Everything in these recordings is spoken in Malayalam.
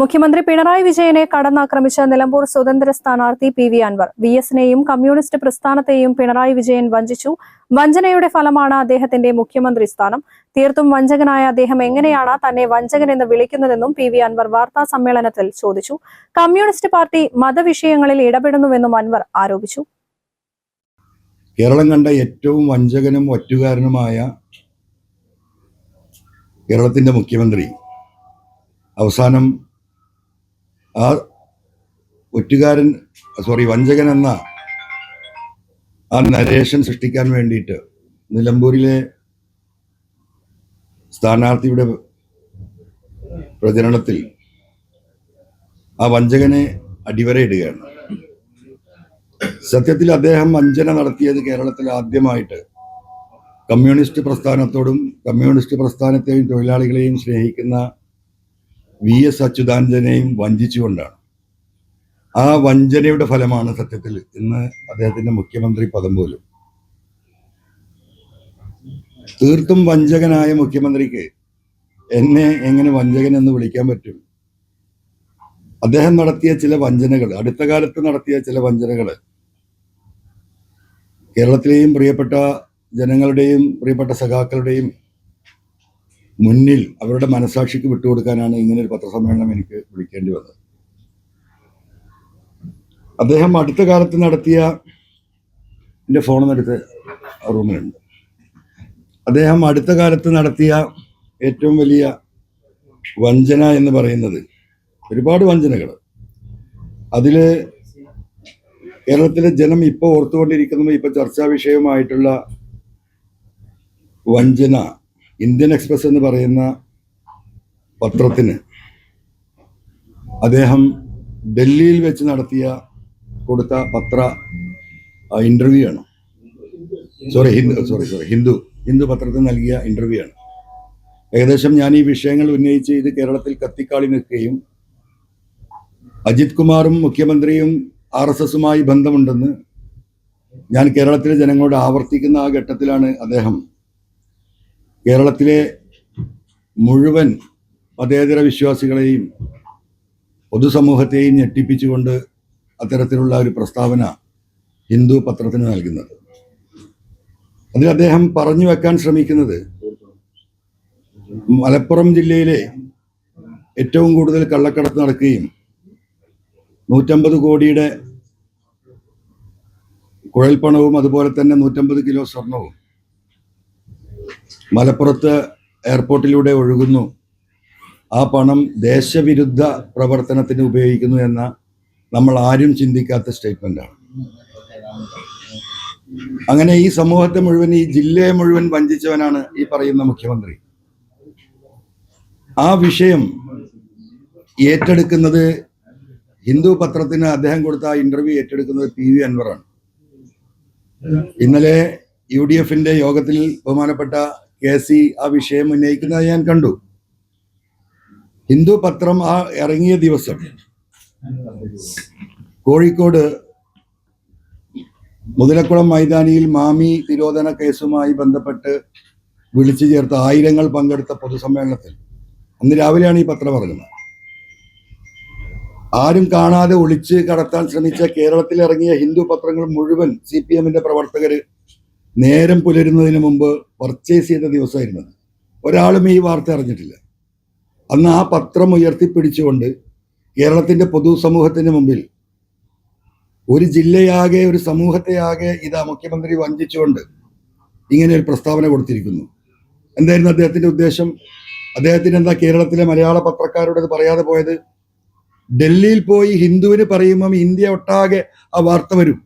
മുഖ്യമന്ത്രി പിണറായി വിജയനെ കടന്നാക്രമിച്ച നിലമ്പൂർ സ്വതന്ത്ര സ്ഥാനാർത്ഥി പി വി അൻവർ. വി എസിനെയും കമ്മ്യൂണിസ്റ്റ് പ്രസ്ഥാനത്തെയും പിണറായി വിജയൻ വഞ്ചിച്ചു. വഞ്ചനയുടെ ഫലമാണ് അദ്ദേഹത്തിന്റെ മുഖ്യമന്ത്രി സ്ഥാനം. തീർത്തും വഞ്ചകനായ അദ്ദേഹം എങ്ങനെയാണ് തന്നെ വഞ്ചകൻ എന്ന് വിളിക്കുന്നതെന്നും പി വി അൻവർ വാർത്താ സമ്മേളനത്തിൽ ചോദിച്ചു. കമ്മ്യൂണിസ്റ്റ് പാർട്ടി മതവിഷയങ്ങളിൽ ഇടപെടുന്നുവെന്നും അൻവർ ആരോപിച്ചു. കേരളം കണ്ട ഏറ്റവും വഞ്ചകനും ഒറ്റുകാരനുമായ കേരളത്തിന്റെ മുഖ്യമന്ത്രി അവസാനം ആ ഒറ്റുകാരൻ സോറി വഞ്ചകൻ എന്ന ആ നരേഷൻ സൃഷ്ടിക്കാൻ വേണ്ടിയിട്ട് നിലമ്പൂരിലെ സ്ഥാനാർത്ഥിയുടെ പ്രചരണത്തിൽ ആ വഞ്ചകനെ അടിവരയിടുകയാണ്. സത്യത്തിൽ അദ്ദേഹം വഞ്ചന നടത്തിയത് കേരളത്തിൽ ആദ്യമായിട്ട്. കമ്മ്യൂണിസ്റ്റ് പ്രസ്ഥാനത്തോടും കമ്മ്യൂണിസ്റ്റ് പ്രസ്ഥാനത്തെയും തൊഴിലാളികളെയും സ്നേഹിക്കുന്ന വി എസ് അച്യുതാനന്ദനെയും വഞ്ചിച്ചുകൊണ്ടാണ്. ആ വഞ്ചനയുടെ ഫലമാണ് സത്യത്തിൽ ഇന്ന് അദ്ദേഹത്തിന്റെ മുഖ്യമന്ത്രി പദം പോലും. തീർത്തും വഞ്ചകനായ മുഖ്യമന്ത്രിക്ക് എന്നെ എങ്ങനെ വഞ്ചകൻ എന്ന് വിളിക്കാൻ പറ്റും? അദ്ദേഹം നടത്തിയ ചില വഞ്ചനകൾ അടുത്ത കാലത്ത് നടത്തിയ ചില വഞ്ചനകൾ കേരളത്തിലെയും പ്രിയപ്പെട്ട ജനങ്ങളുടെയും പ്രിയപ്പെട്ട സഖാക്കളുടെയും മുന്നിൽ അവരുടെ മനസാക്ഷിക്ക് വിട്ടുകൊടുക്കാനാണ് ഇങ്ങനെ ഒരു പത്രസമ്മേളനം എനിക്ക് വിളിക്കേണ്ടി വന്നത്. അദ്ദേഹം അടുത്ത കാലത്ത് നടത്തിയ എന്റെ ഫോണെന്നെടുത്ത് റൂമിലുണ്ട്. അദ്ദേഹം അടുത്ത കാലത്ത് നടത്തിയ ഏറ്റവും വലിയ വഞ്ചന എന്ന് പറയുന്നത് ഒരുപാട് വഞ്ചനകൾ അതിൽ കേരളത്തിലെ ജനം ഇപ്പോൾ ഓർത്തുകൊണ്ടിരിക്കുന്നതും ഇപ്പോൾ ചർച്ചാ വിഷയമായിട്ടുള്ള വഞ്ചന ഇന്ത്യൻ എക്സ്പ്രസ് എന്ന് പറയുന്ന പത്രത്തിന് അദ്ദേഹം ഡൽഹിയിൽ വെച്ച് നടത്തിയ കൊടുത്ത പത്ര ഇന്റർവ്യൂ ആണ്. Sorry Hindu sorry sorry Hindu Hindu പത്രത്തിന് നൽകിയ ഇന്റർവ്യൂ ആണ്. ഏകദേശം ഞാൻ ഈ വിഷയങ്ങൾ ഉന്നയിച്ച് ഇത് കേരളത്തിൽ കത്തിക്കാളി നിൽക്കുകയും അജിത് കുമാറും മുഖ്യമന്ത്രിയും ആർ എസ് എസുമായി ബന്ധമുണ്ടെന്ന് ഞാൻ കേരളത്തിലെ ജനങ്ങളോട് ആവർത്തിക്കുന്ന ആ ഘട്ടത്തിലാണ് അദ്ദേഹം കേരളത്തിലെ മുഴുവൻ മതേതര വിശ്വാസികളെയും പൊതുസമൂഹത്തെയും ഞെട്ടിപ്പിച്ചുകൊണ്ട് അത്തരത്തിലുള്ള ഒരു പ്രസ്താവന ഹിന്ദു പത്രത്തിന് നൽകുന്നത്. അതിൽ അദ്ദേഹം പറഞ്ഞു വെക്കാൻ ശ്രമിക്കുന്നത് മലപ്പുറം ജില്ലയിലെ ഏറ്റവും കൂടുതൽ കള്ളക്കടത്ത് നടക്കുകയും നൂറ്റമ്പത് കോടിയുടെ കുഴൽപ്പണവും അതുപോലെ തന്നെ നൂറ്റമ്പത് കിലോ സ്വർണവും മലപ്പുറത്ത് എയർപോർട്ടിലൂടെ ഒഴുകുന്നു. ആ പണം ദേശവിരുദ്ധ പ്രവർത്തനത്തിന് ഉപയോഗിക്കുന്നു എന്ന നമ്മൾ ആരും ചിന്തിക്കാത്ത സ്റ്റേറ്റ്മെന്റാണ്. അങ്ങനെ ഈ സമൂഹത്തെ മുഴുവൻ ഈ ജില്ലയെ മുഴുവൻ വഞ്ചിച്ചവനാണ് ഈ പറയുന്ന മുഖ്യമന്ത്രി. ആ വിഷയം ഏറ്റെടുക്കുന്നത് ഹിന്ദു പത്രത്തിന് അദ്ദേഹം കൊടുത്ത ആ ഇന്റർവ്യൂ ഏറ്റെടുക്കുന്നത് പി വി അൻവറാണ്. ഇന്നലെ യു ഡി എഫിന്റെ യോഗത്തിൽ ബഹുമാനപ്പെട്ട കെ സി ആ വിഷയം ഉന്നയിക്കുന്നത് ഞാൻ കണ്ടു. ഹിന്ദു പത്രം ആ ഇറങ്ങിയ ദിവസം കോഴിക്കോട് മുതലക്കുളം മൈതാനിയിൽ മാമി തിരോധന കേസുമായി ബന്ധപ്പെട്ട് വിളിച്ചു ചേർത്ത ആയിരങ്ങൾ പങ്കെടുത്ത പൊതുസമ്മേളനത്തിൽ അന്ന് രാവിലെയാണ് ഈ പത്രം ഇറങ്ങുന്നത്. ആരും കാണാതെ ഒളിച്ച് കടത്താൻ ശ്രമിച്ച കേരളത്തിൽ ഇറങ്ങിയ ഹിന്ദു പത്രങ്ങൾ മുഴുവൻ സി പി എമ്മിന്റെ പ്രവർത്തകർ നേരം പുലരുന്നതിന് മുമ്പ് പർച്ചേസ് ചെയ്ത ദിവസമായിരുന്നത് ഒരാളും ഈ വാർത്ത അറിഞ്ഞിട്ടില്ല. അന്ന് ആ പത്രം ഉയർത്തിപ്പിടിച്ചുകൊണ്ട് കേരളത്തിന്റെ പൊതുസമൂഹത്തിന് മുമ്പിൽ ഒരു ജില്ലയാകെ ഒരു സമൂഹത്തെയാകെ ഇതാ മുഖ്യമന്ത്രി വഞ്ചിച്ചുകൊണ്ട് ഇങ്ങനെ ഒരു പ്രസ്താവന കൊടുത്തിരിക്കുന്നു. എന്തായിരുന്നു അദ്ദേഹത്തിന്റെ ഉദ്ദേശം? അദ്ദേഹത്തിന് എന്താ കേരളത്തിലെ മലയാള പത്രക്കാരോട് പറയാതെ പോയത്? ഡൽഹിയിൽ പോയി ഹിന്ദുവിന് പറയുമ്പം ഇന്ത്യ ഒട്ടാകെ ആ വാർത്ത വരും.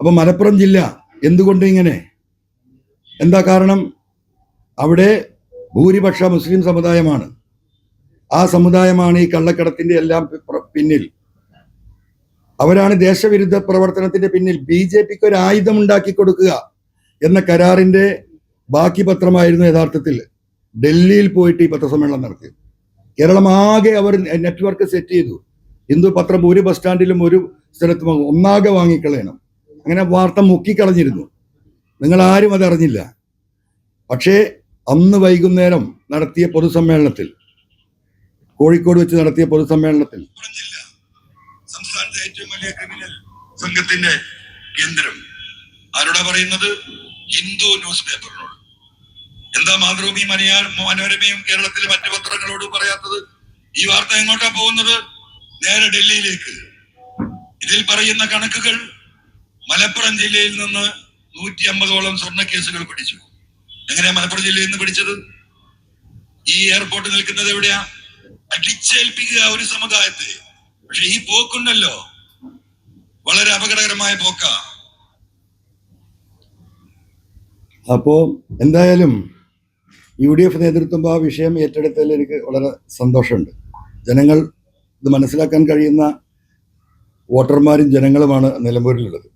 അപ്പം മലപ്പുറം ജില്ല എന്തുകൊണ്ട് ഇങ്ങനെ? എന്താ കാരണം? അവിടെ ഭൂരിപക്ഷ മുസ്ലിം സമുദായമാണ്. ആ സമുദായമാണ് ഈ കള്ളക്കടത്തിന്റെ എല്ലാം പിന്നിൽ. അവരാണ് ദേശവിരുദ്ധ പ്രവർത്തനത്തിന്റെ പിന്നിൽ ബി ജെ പിക്ക് ഒരു ആയുധം ഉണ്ടാക്കി കൊടുക്കുക എന്ന കരാറിന്റെ ബാക്കി പത്രമായിരുന്നു യഥാർത്ഥത്തിൽ ഡൽഹിയിൽ പോയിട്ട് ഈ പത്രസമ്മേളനം നടത്തി കേരളം ആകെ അവർ നെറ്റ്വർക്ക് സെറ്റ് ചെയ്തു. ഹിന്ദു പത്രം ഒരു ബസ് സ്റ്റാൻഡിലും ഒരു സ്ഥലത്തും ഒന്നാകെ വാങ്ങിക്കളയണം. അങ്ങനെ വാർത്ത മുക്കിക്കളഞ്ഞിരുന്നു. നിങ്ങൾ ആരും അതറിഞ്ഞില്ല പക്ഷേ അന്ന് വൈകുന്നേരം നടത്തിയ പൊതുസമ്മേളനത്തിൽ കോഴിക്കോട് വെച്ച് നടത്തിയ പൊതുസമ്മേളനത്തിൽ സംസ്ഥാനത്തെ ഏറ്റവും വലിയ ക്രിമിനൽ സംഘത്തിന്റെ കേന്ദ്രം ആരോടാ പറയുന്നത്? ഹിന്ദു ന്യൂസ് പേപ്പറിനോട് എന്താ മാതൃഭൂമി മലയാള മനോരമയും കേരളത്തിലെ മറ്റു പത്രങ്ങളോട് പറയാത്തത്? ഈ വാർത്ത എങ്ങോട്ടാ പോകുന്നത്? നേരെ ഡൽഹിയിലേക്ക്. ഇതിൽ പറയുന്ന കണക്കുകൾ മലപ്പുറം ജില്ലയിൽ നിന്ന് നൂറ്റി അമ്പതോളം സ്വർണ കേസുകൾ പിടിച്ചു. എങ്ങനെയാ മലപ്പുറം ജില്ലയിൽ നിന്ന് പിടിച്ചത്? ഈ എയർപോർട്ട് നിൽക്കുന്നത് എവിടെയാ? അടിച്ചേൽപ്പിക്കുക ഒരു സമുദായത്തെ. പക്ഷെ ഈ പോക്കുണ്ടല്ലോ. വളരെ അപകടകരമായ പോക്ക. അപ്പോ എന്തായാലും യു ഡി എഫ് നേതൃത്വം ആ വിഷയം ഏറ്റെടുത്തതിൽ എനിക്ക് വളരെ സന്തോഷമുണ്ട്. ജനങ്ങൾ ഇത് മനസ്സിലാക്കാൻ കഴിയുന്ന വോട്ടർമാരും ജനങ്ങളുമാണ് നിലമ്പൂരിലുള്ളത്.